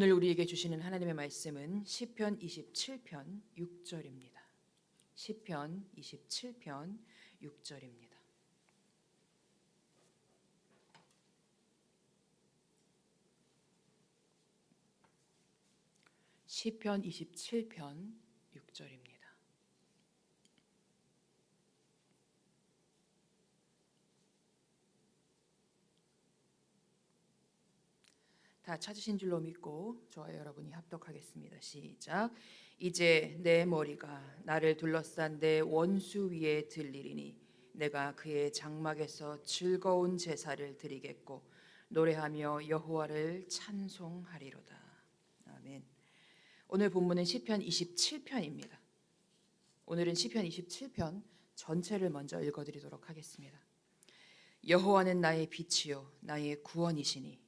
오늘 우리에게 주시는 하나님의 말씀은 시편 27편 6절입니다. 시편 27편 6절입니다. 시편 27편 6절입니다. 다 찾으신 줄로 믿고 저와 여러분이 합독하겠습니다. 시작. 이제 내 머리가 나를 둘러싼 내 원수 위에 들리리니 내가 그의 장막에서 즐거운 제사를 드리겠고 노래하며 여호와를 찬송하리로다. 아멘. 오늘 본문은 시편 27편입니다. 오늘은 시편 27편 전체를 먼저 읽어 드리도록 하겠습니다. 여호와는 나의 빛이요 나의 구원이시니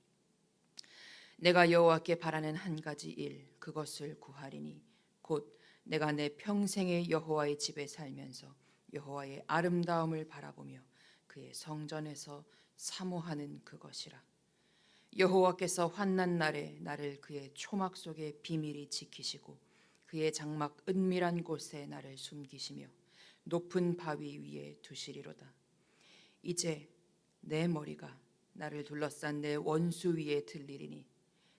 내가 여호와께 바라는 한 가지 일 그것을 구하리니 곧 내가 내 평생의 여호와의 집에 살면서 여호와의 아름다움을 바라보며 그의 성전에서 사모하는 그것이라. 여호와께서 환난 날에 나를 그의 초막 속에 비밀히 지키시고 그의 장막 은밀한 곳에 나를 숨기시며 높은 바위 위에 두시리로다. 이제 내 머리가 나를 둘러싼 내 원수 위에 들리리니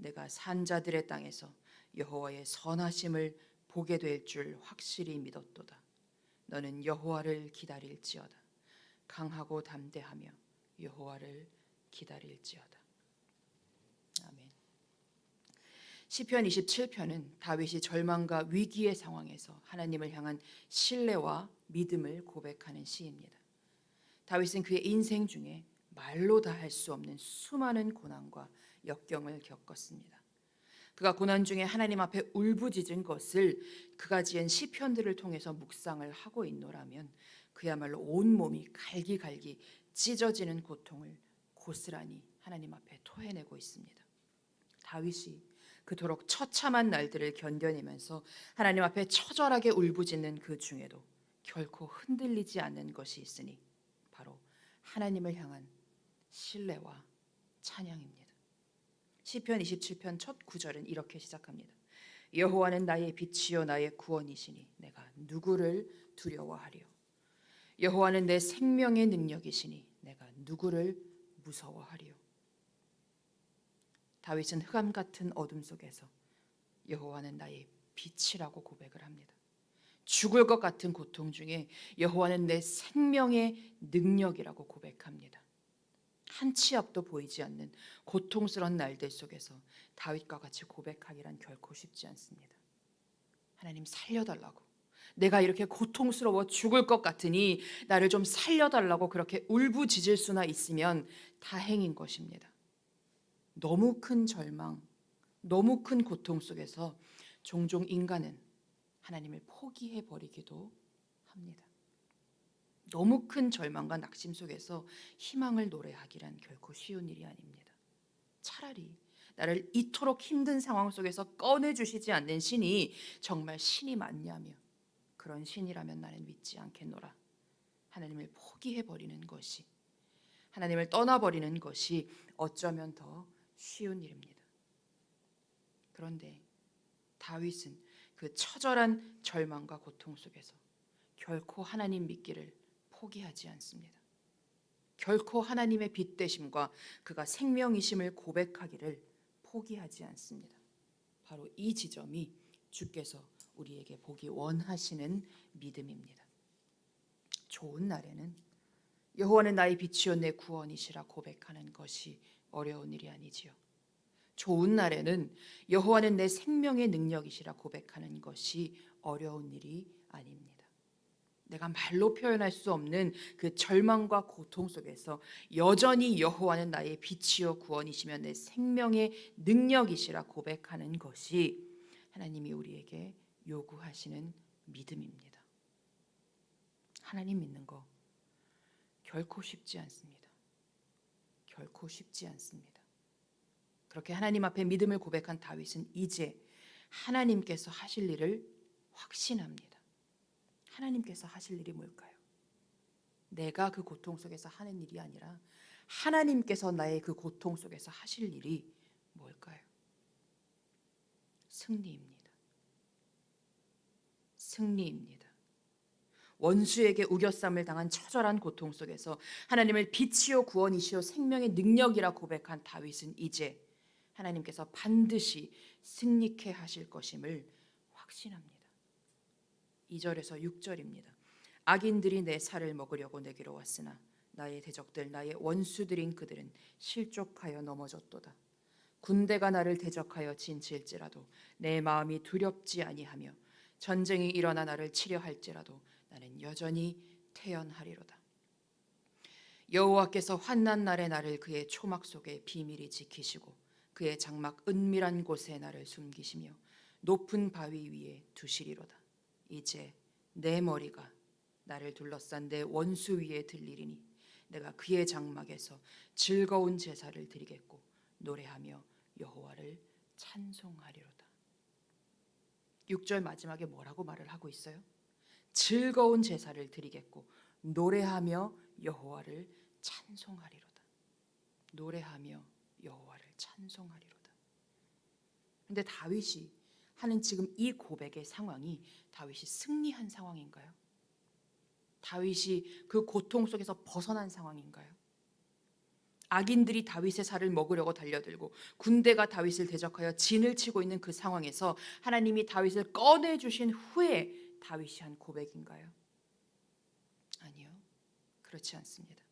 내가 산자들의 땅에서 여호와의 선하심을 보게 될 줄 확실히 믿었도다. 너는 여호와를 기다릴지어다. 강하고 담대하며 여호와를 기다릴지어다. 아멘. 시편 27편은 다윗이 절망과 위기의 상황에서 하나님을 향한 신뢰와 믿음을 고백하는 시입니다. 다윗은 그의 인생 중에 말로 다 할 수 없는 수많은 고난과 역경을 겪었습니다. 그가 고난 중에 하나님 앞에 울부짖은 것을 그가 지은 시편들을 통해서 묵상을 하고 있노라면 그야말로 온 몸이 갈기갈기 찢어지는 고통을 고스란히 하나님 앞에 토해내고 있습니다. 다윗이 그토록 처참한 날들을 견뎌내면서 하나님 앞에 처절하게 울부짖는 그 중에도 결코 흔들리지 않는 것이 있으니 바로 하나님을 향한 신뢰와 찬양입니다. 시편 27편 첫 구절은 이렇게 시작합니다. 여호와는 나의 빛이요 나의 구원이시니 내가 누구를 두려워하리요. 여호와는 내 생명의 능력이시니 내가 누구를 무서워하리요. 다윗은 흑암 같은 어둠 속에서 여호와는 나의 빛이라고 고백을 합니다. 죽을 것 같은 고통 중에 여호와는 내 생명의 능력이라고 고백합니다. 한치 앞도 보이지 않는 고통스러운 날들 속에서 다윗과 같이 고백하기란 결코 쉽지 않습니다. 하나님 살려달라고. 내가 이렇게 고통스러워 죽을 것 같으니 나를 좀 살려달라고 그렇게 울부짖을 수나 있으면 다행인 것입니다. 너무 큰 절망, 너무 큰 고통 속에서 종종 인간은 하나님을 포기해 버리기도 합니다. 너무 큰 절망과 낙심 속에서 희망을 노래하기란 결코 쉬운 일이 아닙니다. 차라리 나를 이토록 힘든 상황 속에서 꺼내 주시지 않는 신이 정말 신이 맞냐며 그런 신이라면 나는 믿지 않겠노라. 하나님을 포기해 버리는 것이 하나님을 떠나 버리는 것이 어쩌면 더 쉬운 일입니다. 그런데 다윗은 그 처절한 절망과 고통 속에서 결코 하나님 믿기를 포기하지 않습니다. 결코 하나님의 빛 되심과 그가 생명이심을 고백하기를 포기하지 않습니다. 바로 이 지점이 주께서 우리에게 보기 원하시는 믿음입니다. 좋은 날에는 여호와는 나의 빛이요 내 구원이시라 고백하는 것이 어려운 일이 아니지요. 좋은 날에는 여호와는 내 생명의 능력이시라 고백하는 것이 어려운 일이 아닙니다. 내가 말로 표현할 수 없는 그 절망과 고통 속에서 여전히 여호와는 나의 빛이요 구원이시며 내 생명의 능력이시라 고백하는 것이 하나님이 우리에게 요구하시는 믿음입니다. 하나님 믿는 거 결코 쉽지 않습니다. 결코 쉽지 않습니다. 그렇게 하나님 앞에 믿음을 고백한 다윗은 이제 하나님께서 하실 일을 확신합니다. 하나님께서 하실 일이 뭘까요? 내가 그 고통 속에서 하는 일이 아니라 하나님께서 나의 그 고통 속에서 하실 일이 뭘까요? 승리입니다. 승리입니다. 원수에게 우겨쌈을 당한 처절한 고통 속에서 하나님을 빛이요 구원이시요 생명의 능력이라 고백한 다윗은 이제 하나님께서 반드시 승리케 하실 것임을 확신합니다. 2절에서 6절입니다. 악인들이 내 살을 먹으려고 내게로 왔으나 나의 대적들 나의 원수들인 그들은 실족하여 넘어졌도다. 군대가 나를 대적하여 진칠지라도 내 마음이 두렵지 아니하며 전쟁이 일어나 나를 치려 할지라도 나는 여전히 태연하리로다. 여호와께서 환난 날에 나를 그의 초막 속에 비밀히 지키시고 그의 장막 은밀한 곳에 나를 숨기시며 높은 바위 위에 두시리로다. 이제 내 머리가 나를 둘러싼 내 원수 위에 들리리니 내가 그의 장막에서 즐거운 제사를 드리겠고 노래하며 여호와를 찬송하리로다. 6절 마지막에 뭐라고 말을 하고 있어요? 즐거운 제사를 드리겠고 노래하며 여호와를 찬송하리로다. 노래하며 여호와를 찬송하리로다. 근데 다윗이 하는 지금 이 고백의 상황이 다윗이 승리한 상황인가요? 다윗이 그 고통 속에서 벗어난 상황인가요? 악인들이 다윗의 살을 먹으려고 달려들고 군대가 다윗을 대적하여 진을 치고 있는 그 상황에서 하나님이 다윗을 꺼내 주신 후에 다윗이 한 고백인가요? 아니요. 그렇지 않습니다.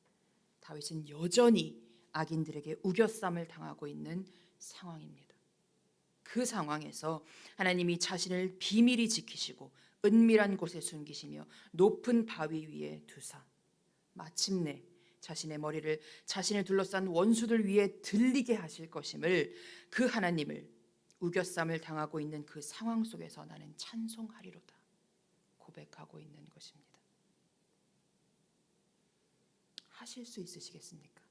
다윗은 여전히 악인들에게 우겨쌈을 당하고 있는 상황입니다. 그 상황에서 하나님이 자신을 비밀히 지키시고 은밀한 곳에 숨기시며 높은 바위 위에 두사 마침내 자신의 머리를 자신을 둘러싼 원수들 위에 들리게 하실 것임을 그 하나님을 우겨쌈을 당하고 있는 그 상황 속에서 나는 찬송하리로다 고백하고 있는 것입니다. 하실 수 있으시겠습니까?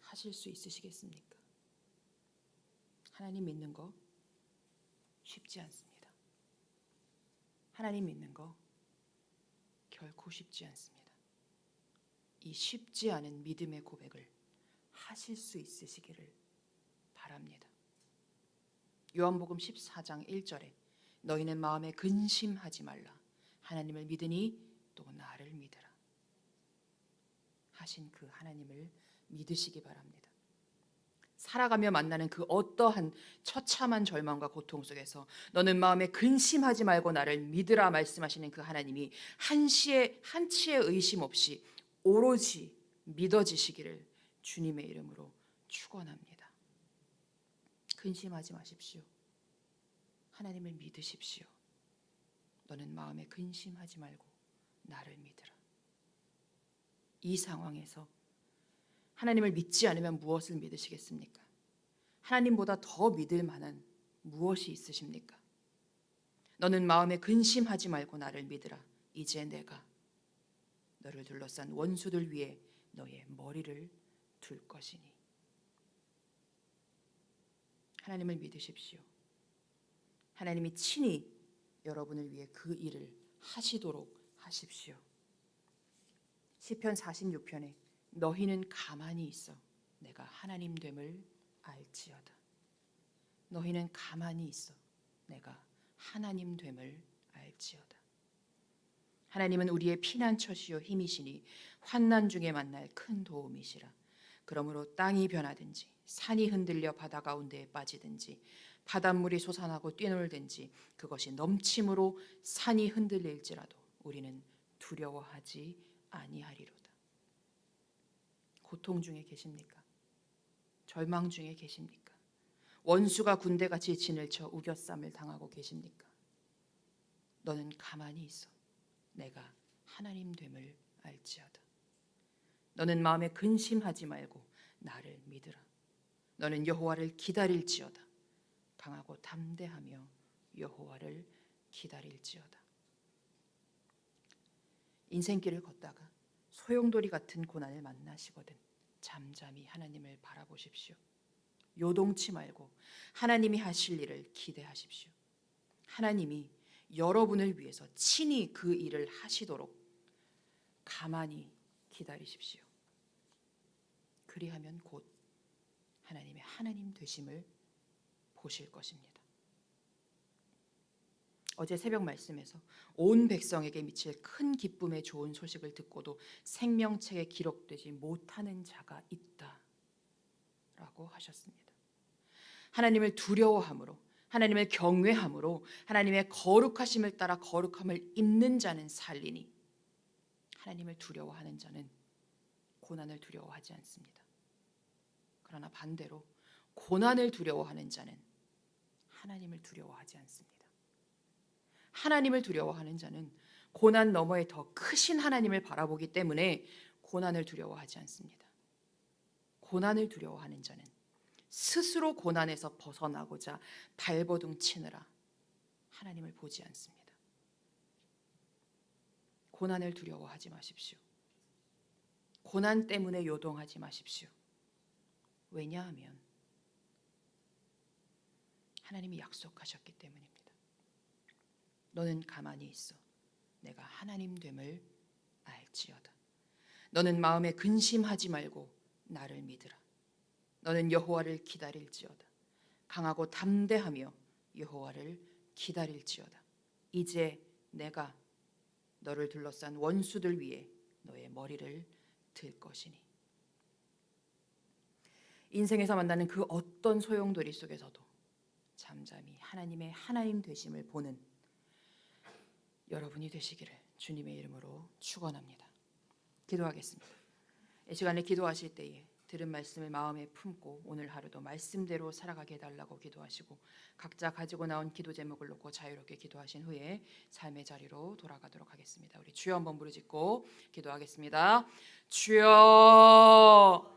하실 수 있으시겠습니까? 하나님 믿는 거 쉽지 않습니다. 하나님 믿는 거 결코 쉽지 않습니다. 이 쉽지 않은 믿음의 고백을 하실 수 있으시기를 바랍니다. 요한복음 14장 1절에 너희는 마음에 근심하지 말라. 하나님을 믿으니 또 나를 믿으라. 하신 그 하나님을 믿으시기 바랍니다. 살아가며 만나는 그 어떠한 처참한 절망과 고통 속에서 너는 마음에 근심하지 말고 나를 믿으라 말씀하시는 그 하나님이 한시의 한치의 의심 없이 오로지 믿어지시기를 주님의 이름으로 축원합니다. 근심하지 마십시오. 하나님을 믿으십시오. 너는 마음에 근심하지 말고 나를 믿으라. 이 상황에서 하나님을 믿지 않으면 무엇을 믿으시겠습니까? 하나님보다 더 믿을 만한 무엇이 있으십니까? 너는 마음에 근심하지 말고 나를 믿으라. 이제 내가 너를 둘러싼 원수들 위에 너의 머리를 둘 것이니. 하나님을 믿으십시오. 하나님이 친히 여러분을 위해 그 일을 하시도록 하십시오. 시편 46편에 너희는 가만히 있어 내가 하나님 됨을 알지어다. 너희는 가만히 있어 내가 하나님 됨을 알지어다. 하나님은 우리의 피난처시요 힘이시니 환난 중에 만날 큰 도움이시라. 그러므로 땅이 변하든지 산이 흔들려 바다 가운데에 빠지든지 바닷물이 솟아나고 뛰놀든지 그것이 넘침으로 산이 흔들릴지라도 우리는 두려워하지 아니하리로다. 고통 중에 계십니까? 절망 중에 계십니까? 원수가 군대같이 진을 쳐 우겨쌈을 당하고 계십니까? 너는 가만히 있어. 내가 하나님 됨을 알지어다. 너는 마음에 근심하지 말고 나를 믿으라. 너는 여호와를 기다릴지어다. 강하고 담대하며 여호와를 기다릴지어다. 인생길을 걷다가 소용돌이 같은 고난을 만나시거든 잠잠히 하나님을 바라보십시오. 요동치 말고 하나님이 하실 일을 기대하십시오. 하나님이 여러분을 위해서 친히 그 일을 하시도록 가만히 기다리십시오. 그리하면 곧 하나님의 하나님 되심을 보실 것입니다. 어제 새벽 말씀에서 온 백성에게 미칠 큰 기쁨의 좋은 소식을 듣고도 생명책에 기록되지 못하는 자가 있다라고 하셨습니다. 하나님을 두려워함으로 하나님을 경외함으로 하나님의 거룩하심을 따라 거룩함을 입는 자는 살리니 하나님을 두려워하는 자는 고난을 두려워하지 않습니다. 그러나 반대로 고난을 두려워하는 자는 하나님을 두려워하지 않습니다. 하나님을 두려워하는 자는 고난 너머에 더 크신 하나님을 바라보기 때문에 고난을 두려워하지 않습니다. 고난을 두려워하는 자는 스스로 고난에서 벗어나고자 발버둥 치느라 하나님을 보지 않습니다. 고난을 두려워하지 마십시오. 고난 때문에 요동하지 마십시오. 왜냐하면 하나님이 약속하셨기 때문입니다. 너는 가만히 있어. 내가 하나님 됨을 알지어다. 너는 마음에 근심하지 말고 나를 믿으라. 너는 여호와를 기다릴지어다. 강하고 담대하며 여호와를 기다릴지어다. 이제 내가 너를 둘러싼 원수들 위에 너의 머리를 들 것이니. 인생에서 만나는 그 어떤 소용돌이 속에서도 잠잠히 하나님의 하나님 되심을 보는 여러분이 되시기를 주님의 이름으로 축원합니다. 기도하겠습니다. 이 시간에 기도하실 때에 들은 말씀을 마음에 품고 오늘 하루도 말씀대로 살아가게 해달라고 기도하시고 각자 가지고 나온 기도 제목을 놓고 자유롭게 기도하신 후에 삶의 자리로 돌아가도록 하겠습니다. 우리 주여 한번 부르짖고 기도하겠습니다. 주여